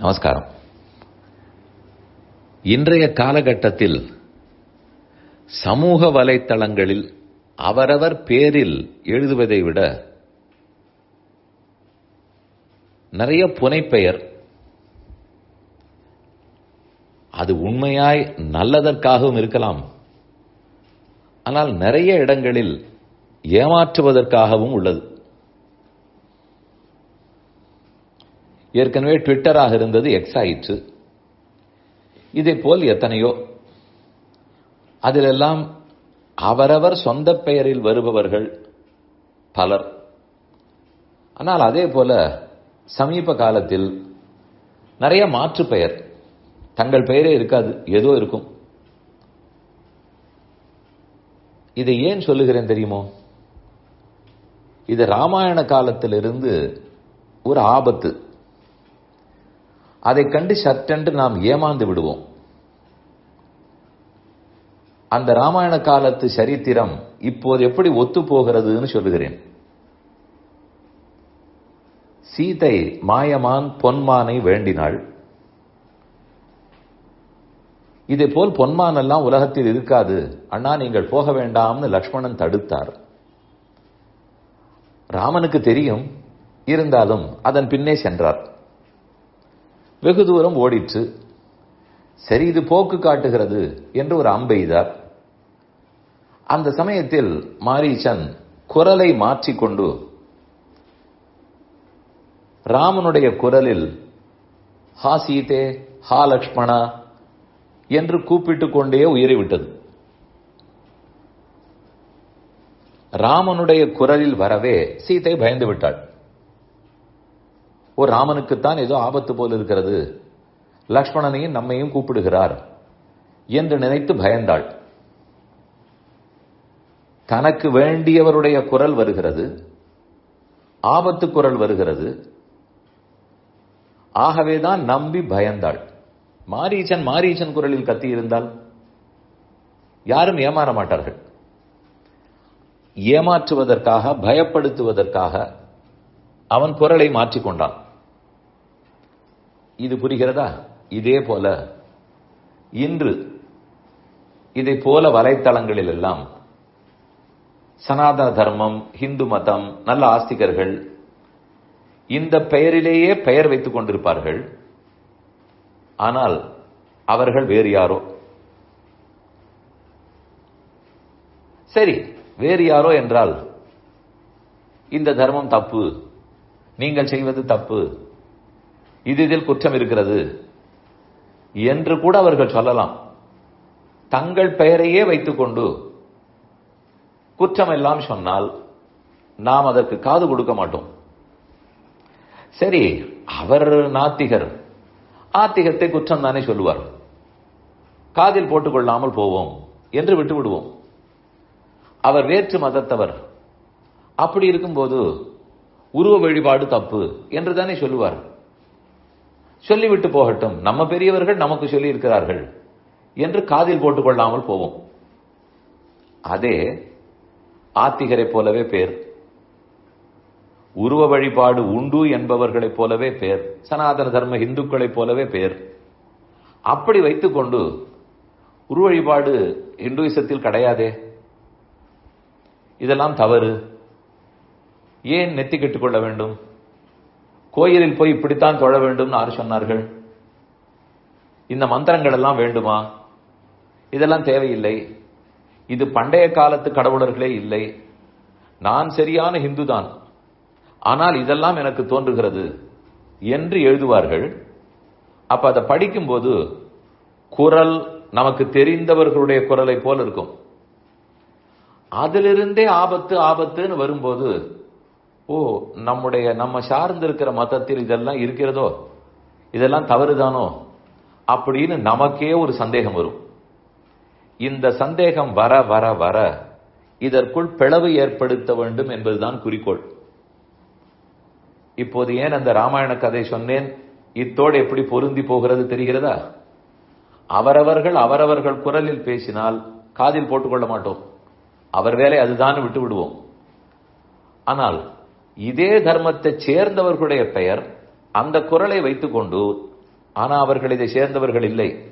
நமஸ்காரம். இன்றைய காலகட்டத்தில் சமூக வலைத்தளங்களில் அவரவர் பேரில் எழுதுவதை விட நிறைய புனைப்பெயர் அது உண்மையாய் நல்லதற்காகவும் இருக்கலாம். ஆனால் நிறைய இடங்களில் ஏமாற்றுவதற்காகவும் உள்ளது. ஏற்கனவே ட்விட்டராக இருந்தது எக்ஸ் ஆயிற்று இதே போல் எத்தனையோ. அதிலெல்லாம் அவரவர் சொந்த பெயரில் வருபவர்கள் பலர். ஆனால் அதே போல சமீப காலத்தில் நிறைய மாற்று பெயர். தங்கள் பெயரே இருக்காது ஏதோ இருக்கும். இதை ஏன் சொல்லுகிறேன் தெரியுமோ? இது ராமாயண காலத்திலிருந்து ஒரு ஆபத்து. அதை கண்டு சட்டென்று நாம் ஏமாந்து விடுவோம். அந்த ராமாயண காலத்து சரித்திரம் இப்போது எப்படி ஒத்து போகிறதுன்னு சொல்லுகிறேன். சீதை மாயமான் பொன்மானை வேண்டினாள். இதே போல் பொன்மான் எல்லாம் உலகத்தில் இருக்காது. அண்ணா நீங்கள் போக வேண்டாம்னு லக்ஷ்மணன் தடுத்தார். ராமனுக்கு தெரியும். இருந்தாலும் அதன் பின்னே சென்றார். வெகு தூரம் ஓடிற்று. சரி இது போக்கு காட்டுகிறது என்று ஒரு அம்பெய்தார் அந்த சமயத்தில் மாரீச்சன் குரலை மாற்றிக்கொண்டு ராமனுடைய குரலில் ஹா சீதே ஹா லக்ஷ்மணா என்று கூப்பிட்டுக் கொண்டே உயிரிவிட்டது ராமனுடைய குரலில் வரவே சீதை பயந்து விட்டாள். ஓ ராமனுக்குத்தான் ஏதோ ஆபத்து போல் இருக்கிறது. லக்ஷ்மணனையும் நம்மையும் கூப்பிடுகிறார் என்று நினைத்து பயந்தாள். தனக்கு வேண்டியவருடைய குரல் வருகிறது. ஆபத்து குரல் வருகிறது. ஆகவேதான் நம்பி பயந்தாள். மாரீச்சன் மாரீச்சன் குரலில் கத்தி இருந்தால் யாரும் ஏமாற மாட்டார்கள். ஏமாற்றுவதற்காக பயப்படுத்துவதற்காக அவன் குரலை மாற்றிக்கொண்டான். இது புரிகிறதா? இதே போல இன்று இதை போல வலைத்தளங்களில் எல்லாம் சனாதன தர்மம் ஹிந்து மதம் நல்ல ஆஸ்திகர்கள் இந்த பெயரிலேயே பெயர் வைத்துக் கொண்டிருப்பார்கள். ஆனால் அவர்கள் வேறு யாரோ? சரி வேறு யாரோ என்றால் இந்த தர்மம் தப்பு நீங்கள் செய்வது தப்பு. இது இதில் குற்றம் இருக்கிறது என்று கூட அவர்கள் சொல்லலாம். தங்கள் பெயரையே வைத்துக்கொண்டு குற்றம் எல்லாம் சொன்னால் நாம் அதற்கு காது கொடுக்க மாட்டோம். சரி அவர் நாத்திகர். ஆத்திகத்தை குற்றம் தானே சொல்லுவார். காதில் போட்டுக்கொள்ளாமல் போவோம் என்று விட்டு விடுவோம். அவர் வேற்று மதத்தவர். அப்படி இருக்கும்போது உருவ வழிபாடு தப்பு என்று தானே சொல்லுவார். சொல்லிவிட்டு போகட்டும். நம்ம பெரியவர்கள் நமக்கு சொல்லி இருக்கிறார்கள் என்று காதில் போட்டுக்கொள்ளாமல் போவோம். அதே ஆத்திகரை போலவே பேர். உருவ வழிபாடு உண்டு என்பவர்களைப் போலவே பேர். சனாதன தர்ம இந்துக்களைப் போலவே பேர். அப்படி வைத்துக்கொண்டு உருவ வழிபாடு இந்துயிசத்தில் கிடையாதே. இதெல்லாம் தவறு. ஏன் நெத்தி கெட்டுக்கொள்ள வேண்டும்? கோயிலில் போய் இப்படித்தான் தொழ வேண்டும் யார் சொன்னார்கள்? இந்த மந்திரங்கள் எல்லாம் வேண்டுமா? இதெல்லாம் தேவையில்லை. இது பண்டைய காலத்து கடவுளர்களே இல்லை. நான் சரியான ஹிந்து தான். ஆனால் இதெல்லாம் எனக்கு தோன்றுகிறது என்று எழுதுவார்கள். அப்ப அதை படிக்கும்போது குரல் நமக்கு தெரிந்தவர்களுடைய குரலை போல இருக்கும். அதிலிருந்தே ஆபத்து ஆபத்துன்னு வரும்போது ஓ நம்முடைய நம்ம சார்ந்து இருக்கிற மதத்தில் இதெல்லாம் இருக்கிறதோ? இதெல்லாம் தவறுதானோ? அப்படின்னு நமக்கே ஒரு சந்தேகம் வரும். இந்த சந்தேகம் வர வர வர இதற்குள் பிளவு ஏற்படுத்த வேண்டும் என்பதுதான் குறிக்கோள். இப்போது ஏன் அந்த ராமாயண கதை சொன்னேன்? இத்தோடு எப்படி பொருந்தி போகிறது தெரிகிறதா? அவரவர்கள் அவரவர்கள் குரலில் பேசினால் காதில் போட்டுக்கொள்ள மாட்டோம். அவர் வேலை அதுதான் விட்டு விடுவோம் ஆனால் இதே தர்மத்தை சேர்ந்தவர்களுடைய பெயர் அந்த குரலை வைத்துக்கொண்டு ஆனா அவர்கள் இதை சேர்ந்தவர்கள் இல்லை.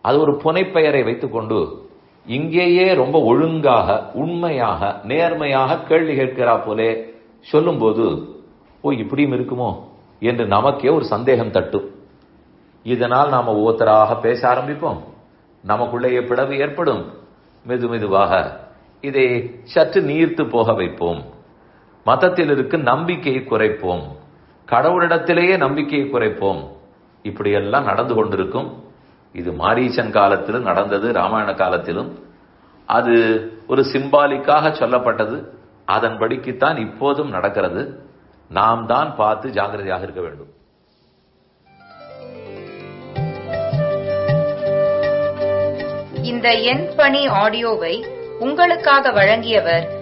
அது ஒரு புனைப்பெயரை வைத்துக்கொண்டு இங்கேயே ரொம்ப ஒழுங்காக உண்மையாக நேர்மையாக கேள்வி கேட்கிறா போலே சொல்லும்போது ஓ இப்படியும் இருக்குமோ? என்று நமக்கே ஒரு சந்தேகம் தட்டும். இதனால் நாம் ஒவ்வொருத்தராக பேச ஆரம்பிப்போம். நமக்குள்ளேயே பிளவு ஏற்படும். மெது மெதுவாக இதை சற்று நீர்த்து போக வைப்போம். மதத்தில் இருக்கு நம்பிக்கையை குறைப்போம். கடவுளிடத்திலேயே நம்பிக்கையை குறைப்போம். இப்படியெல்லாம் நடந்து கொண்டிருக்கும். இது மாரீசன் காலத்திலும் நடந்தது ராமாயண காலத்திலும். அது ஒரு சிம்பாலிக்காக சொல்லப்பட்டது. அதன்படிக்குத்தான் இப்போதும் நடக்கிறது. நாம் தான் பார்த்து ஜாகிரதையாக இருக்க வேண்டும். இந்த எண் பணி ஆடியோவை உங்களுக்காக வழங்கியவர்